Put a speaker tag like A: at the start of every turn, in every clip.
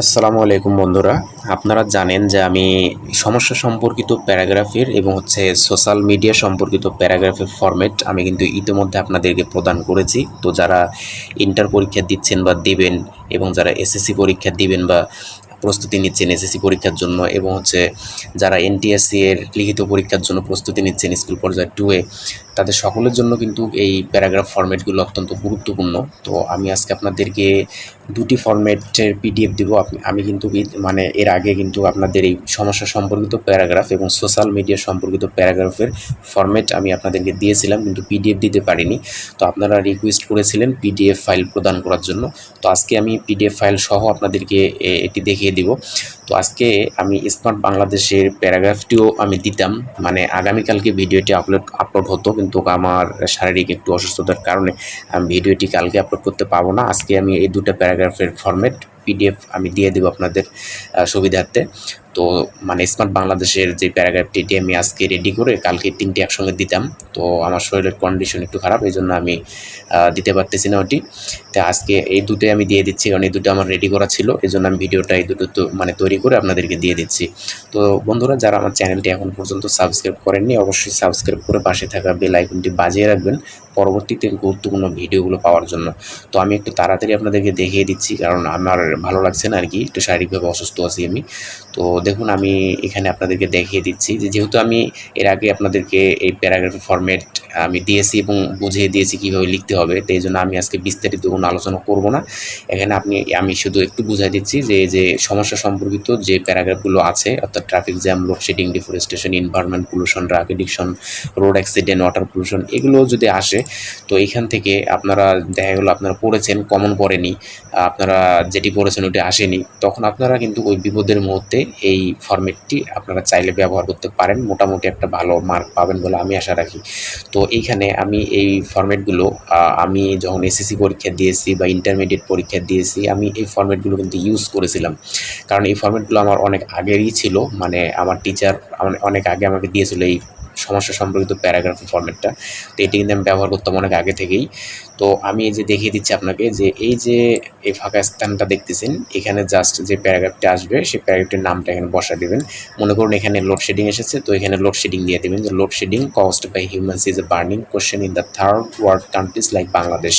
A: আসসালামু আলাইকুম বন্ধুরা আপনারা জানেন যে আমি সমস্যা সম্পর্কিত প্যারাগ্রাফের এবং হচ্ছে সোশ্যাল মিডিয়া সম্পর্কিত প্যারাগ্রাফের ফরম্যাট আমি কিন্তু ইতিমধ্যে আপনাদেরকে প্রদান করেছি তো যারা ইন্টার পরীক্ষা দিচ্ছেন বা দেবেন এবং যারা এসএসসি পরীক্ষা দিবেন বা প্রস্তুতি নিচ্ছেন এসএসসি পরীক্ষার জন্য এবং হচ্ছে যারা এনটিএসসি এর লিখিত পরীক্ষার জন্য প্রস্তুতি নিচ্ছেন স্কুল পর্যায়ে টুয়ে তাদের সকলের জন্য কিন্তু এই প্যারাগ্রাফ ফরম্যাটগুলো অত্যন্ত গুরুত্বপূর্ণ তো আমি আজকে আপনাদেরকে দুটি ফরম্যাটের পিডিএফ দেবো আমি কিন্তু মানে এর আগে কিন্তু আপনাদের এই সমস্যা সম্পর্কিত প্যারাগ্রাফ এবং সোশ্যাল মিডিয়া সম্পর্কিত প্যারাগ্রাফের ফরম্যাট আমি আপনাদেরকে দিয়েছিলাম কিন্তু পিডিএফ দিতে পারিনি তো আপনারা রিকোয়েস্ট করেছিলেন পিডিএফ ফাইল প্রদান করার জন্য তো আজকে আমি পিডিএফ ফাইল সহ আপনাদেরকে এটি দেখিয়ে দিব তো আজকে আমি স্মার্ট বাংলাদেশের প্যারাগ্রাফটিও আমি দিতাম মানে আগামীকালকে ভিডিওটি আপলোড আপলোড হতো কিন্তু আমার শারীরিক একটু অসুস্থতার কারণে আমি ভিডিওটি কালকে আপলোড করতে পারবো না আজকে আমি এই দুটো প্যারাগ্রাফের ফরম্যাট পিডিএফ আমি দিয়ে দেবো আপনাদের সুবিধার্থে তো মানে স্মার্ট বাংলাদেশের যে প্যারাগ্রাফটি আমি আজকে রেডি করে কালকে তিনটি একসঙ্গে দিতাম তো আমার শরীরের কন্ডিশন একটু খারাপ এই জন্য আমি দিতে পারতেছি না ওটি তো আজকে এই দুটোই আমি দিয়ে দিচ্ছি কারণ এই দুটো আমার রেডি করা ছিল এই জন্য আমি ভিডিওটা এই দুটো মানে তৈরি করে আপনাদেরকে দিয়ে দিচ্ছি তো বন্ধুরা যারা আমার চ্যানেলটি এখন পর্যন্ত সাবস্ক্রাইব করেননি অবশ্যই সাবস্ক্রাইব করে পাশে থাকা বেল আইকনটি বাজিয়ে রাখবেন পরবর্তীতে গুরুত্বপূর্ণ ভিডিওগুলো পাওয়ার জন্য তো আমি একটু তাড়াতাড়ি আপনাদেরকে দেখিয়ে দিচ্ছি কারণ আমার ভালো লাগছে না আর কি একটু শারীরিকভাবে অসুস্থ আছি আমি তো দেখুন আমি এখানে আপনাদেরকে দেখিয়ে দিচ্ছি যে যেহেতু আমি এর আগে আপনাদেরকে এই প্যারাগ্রাফি ফরম্যাট আমি দিয়েছি এবং বুঝিয়ে দিয়েছি কীভাবে লিখতে হবে তো এই জন্য আমি আজকে বিস্তারিত কোনো আলোচনা করব না এখানে আপনি আমি শুধু একটু বুঝাই দিচ্ছি যে যে সমস্যা সম্পর্কিত যে প্যারাগ্রাফগুলো আছে অর্থাৎ traffic jam load shedding deforestation environment pollution traffic road accident water pollution এগুলো যদি আসে তো এইখান থেকে আপনারা দেখা গেলো আপনারা পড়েছেন কমন পড়েনি আপনারা যেটি পড়েছেন ওটি আসেনি তখন আপনারা কিন্তু ওই বিপদের মুহূর্তে এই ফর্মেটটি আপনারা চাইলে ব্যবহার করতে পারেন মোটামুটি একটা ভালো মার্ক পাবেন বলে আমি আশা রাখি তো এইখানে আমি এই ফর্মেটগুলো আমি যখন এসএসসি পরীক্ষা দিয়েছি বা ইন্টারমিডিয়েট পরীক্ষা দিয়েছি আমি এই ফর্মেটগুলো কিন্তু ইউজ করেছিলাম কারণ এই ফর্মেটগুলো আমার অনেক আগেরই ছিল মানে আমার টিচার অনেক আগে আমাকে দিয়েছিল এই সমস্যা সম্পর্কিত প্যারাগ্রাফের ফর্মেটটা তো এটি কিন্তু আমি ব্যবহার করতাম অনেক আগে থেকেই তো আমি এই যে দেখিয়ে দিচ্ছি আপনাকে যে এই যে এই ফাঁকা স্থানটা দেখতেছেন এখানে জাস্ট যে প্যারাগ্রাফটি আসবে সেই প্যারাগ্রাফটির নামটা এখানে বসা দেবেন মনে করুন এখানে লোডশেডিং এসেছে তো এখানে লোডশেডিং দিয়ে দেবেন যে load shedding cost by humans is a burning question in the third world countries like Bangladesh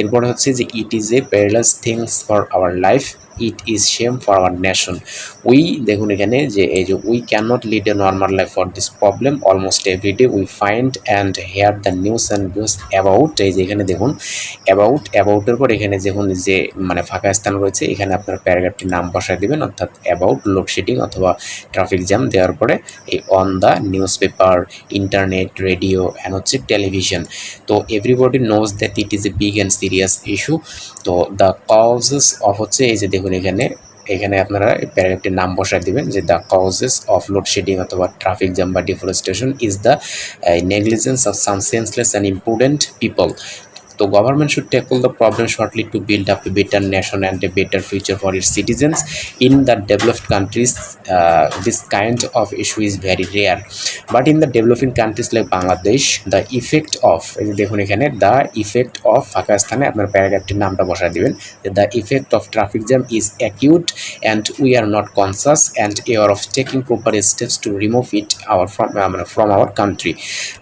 A: এরপরে হচ্ছে যে it is a perilous things for our life it is same for our nation we দেখুন এখানে যে এই যে we can't lead a normal life for this problem almost every day we find and hear the news and views about এই যে এখানে দেখুন about অ্যাবাউটের পর এখানে দেখুন যে মানে ফাঁকা স্থান রয়েছে এখানে আপনার প্যারাগ্রাফটির নাম বসায় দেবেন অর্থাৎ অ্যাবাউট লোডশেডিং অথবা ট্রাফিক জ্যাম দেওয়ার পরে এই on the newspaper internet radio and হচ্ছে টেলিভিশন তো everybody knows that it is a big and serious issue তো দ্য কজেস অফ হচ্ছে এই যে দেখুন দেখুন এখানে এখানে আপনারা প্যারাগ্রাফটির নাম বসায় দেবেন যে the causes of load shedding অথবা ট্রাফিক জ্যাম বা deforestation is the negligence of some senseless and important people তো government should tackle the problem shortly to build up a better nation and a better future for it citizens in the developed countries this kind of issue is very rare but in the developing countries like Bangladesh the effect of এই দেখুন এখানে the effect of ফাঁকা স্থানে আপনার প্যারাগ্রাফটির নামটা বসায় দেবেন the effect of traffic jam is acute and we are not conscious and air of taking proper steps to remove it our from মানে from our country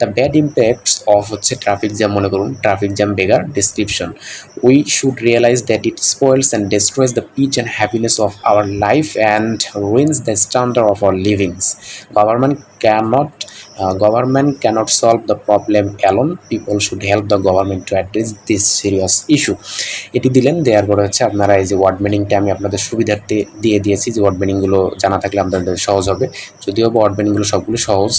A: the bad impacts of হচ্ছে traffic jam মনে করুন traffic jam their description. We should realize that it spoils and destroys the peace and happiness of our life and ruins the standard of our livings. Government cannot uh, government cannot solve the problem alone people should help the government to address this serious issue এটি দিলেন দেওয়ার পরে হচ্ছে আপনারা এই যে word মিনিংটা আমি আপনাদের সুবিধার্থে দিয়ে দিয়েছি যে ওয়ার্ড মিনিংগুলো জানা থাকলে আপনাদের সহজ হবে যদিও ওয়ার্ড মিনিংগুলো সবগুলো সহজ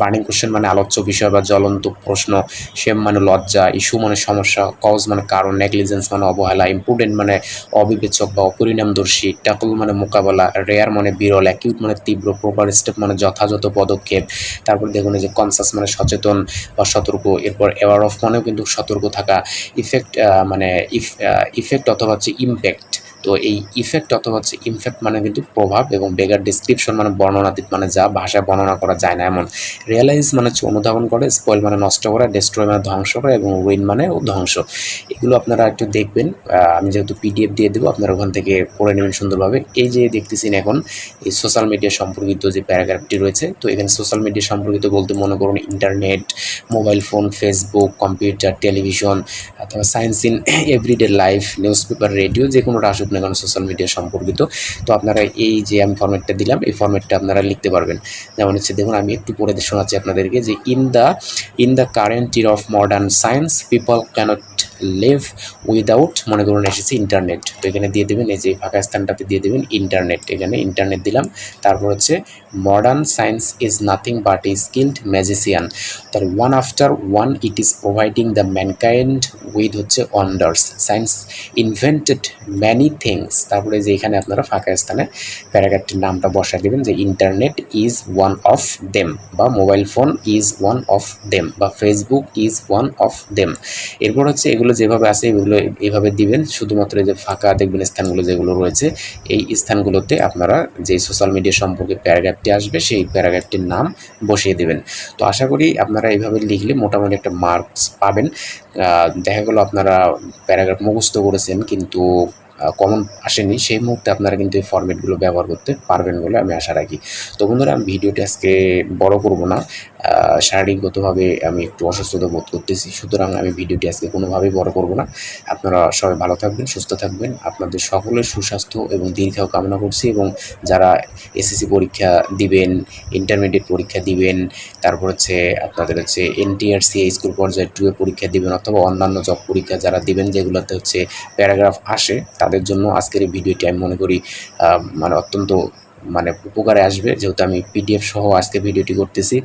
A: বার্নিং কোশ্চেন মানে আলোচ্য বিষয় বা জ্বলন্ত প্রশ্ন সেম মানে লজ্জা ইস্যু মানে সমস্যা কজ মানে কারণ নেগলিজেন্স মানে অবহেলা ইম্পর্টেন্ট মানে অবিবেচক বা অপরিণামদর্শী ট্যাকল মানে মোকাবেলা রেয়ার মানে বিরল অ্যাকিউট মানে তীব্র প্রপার স্টেপ মানে যথাযথ পদ পদক্ষেপ তারপর দেখুন যে কনসাস মানে সচেতন বা সতর্ক এরপর অ্যাওয়ার অফ মানেও কিন্তু সতর্ক থাকা ইফেক্ট মানে ইফেক্ট অথবা হচ্ছে ইম্প্যাক্ট তো এই ইফেক্ট অথবা হচ্ছে ইনফ্যাক্ট মানে কিন্তু প্রভাব এবং বেগার ডিসক্রিপশন মানে বর্ণনাতীত মানে যা ভাষায় বর্ণনা করা যায় না এমন রিয়েলাইজ মানে হচ্ছে অনুধাবন করে স্পয়েল মানে নষ্ট করা ডেস্ট্রয় মানে ধ্বংস করা এবং উইন মানে ধ্বংস এগুলো আপনারা একটু দেখবেন আমি যেহেতু পিডিএফ দিয়ে দেবো আপনারা ওখান থেকে পড়ে নেবেন সুন্দরভাবে এই যে দেখতেছেন এখন এই সোশ্যাল মিডিয়া সম্পর্কিত যে প্যারাগ্রাফটি রয়েছে তো এখানে সোশ্যাল মিডিয়া সম্পর্কিত বলতে মনে করুন internet mobile phone Facebook computer television অথবা science in everyday life news paper radio যে কোনোটা আসুক না কেন সোশ্যাল মিডিয়া সম্পর্কিত তো আপনারা এই যে আমি ফর্মেটটা দিলাম এই ফর্মেটটা আপনারা লিখতে পারবেন যেমন হচ্ছে দেখুন আমি একটু পড়ে শোনাচ্ছি আপনাদেরকে যে in the in the current era of modern science people can't live without মনে করুন এসেছে ইন্টারনেট তো এখানে দিয়ে দেবেন এই যে ফাঁকা স্থানটাতে দিয়ে দেবেন ইন্টারনেট এখানে ইন্টারনেট দিলাম তারপর হচ্ছে modern science is nothing but a skilled magician তার one after one it is providing the mankind with হচ্ছে wonders science invented many things তারপরে যে এখানে আপনারা ফাঁকা স্থানে প্যারাগ্রাফটির নামটা বসায় দেবেন যে internet is one of them বা mobile phone is one of them বা Facebook is one of them এরপর হচ্ছে এগুলো স্থানগুলো যেভাবে আছে এগুলো এইভাবে দিবেন শুধুমাত্র যে ফাঁকা দেখবেন স্থানগুলো যেগুলো রয়েছে এই স্থানগুলোতে আপনারা যে সোশ্যাল মিডিয়া সম্পর্কে প্যারাগ্রাফটি আসবে সেই প্যারাগ্রাফটির নাম বসিয়ে দেবেন তো আশা করি আপনারা এইভাবে লিখলে মোটামুটি একটা মার্কস পাবেন দেখা গেলো আপনারা প্যারাগ্রাফ মুখস্থ করেছেন কিন্তু কমন আসেনি সেই মুহূর্তে আপনারা কিন্তু এই ফর্মেটগুলো ব্যবহার করতে পারবেন বলে আমি আশা রাখি তো বন্ধুরা আমি ভিডিওটি আজকে বড় করব না শারীরিকগতভাবে আমি একটু অসুস্থতা বোধ করতেছি সুতরাং আমি ভিডিওটি আজকে কোনোভাবেই বড় করব না আপনারা সবাই ভালো থাকবেন সুস্থ থাকবেন আপনাদের সকলের সুস্বাস্থ্য এবং দীর্ঘাও কামনা করছি এবং যারা এসএসসি পরীক্ষা দিবেন ইন্টারমিডিয়েট পরীক্ষা দিবেন তারপর হচ্ছে আপনাদের হচ্ছে এনটিআরসি স্কুল পর্যায়ে টুয়ে পরীক্ষা দিবেন অথবা অন্যান্য জব পরীক্ষা যারা দিবেন যেগুলোতে হচ্ছে প্যারাগ্রাফ আসে তাদের জন্য আজকের এই ভিডিওটি আমি মনে করি মানে অত্যন্ত মানে উপকারে আসবে যেহেতু আমি পিডিএফ সহ আজকে ভিডিওটি করতেছি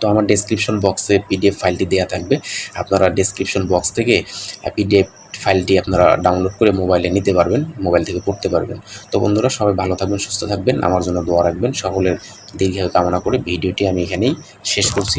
A: তো আমার ডেসক্রিপশন বক্সে পিডিএফ ফাইলটি দেওয়া থাকবে আপনারা ডেসক্রিপশন বক্স থেকে পিডিএফ ফাইলটি আপনারা ডাউনলোড করে মোবাইলে নিতে পারবেন মোবাইল থেকে পড়তে পারবেন তো বন্ধুরা সবাই ভালো থাকবেন সুস্থ থাকবেন আমার জন্য দোয়া রাখবেন সকলের দীর্ঘায়ু কামনা করে ভিডিওটি আমি এখানেই শেষ করছি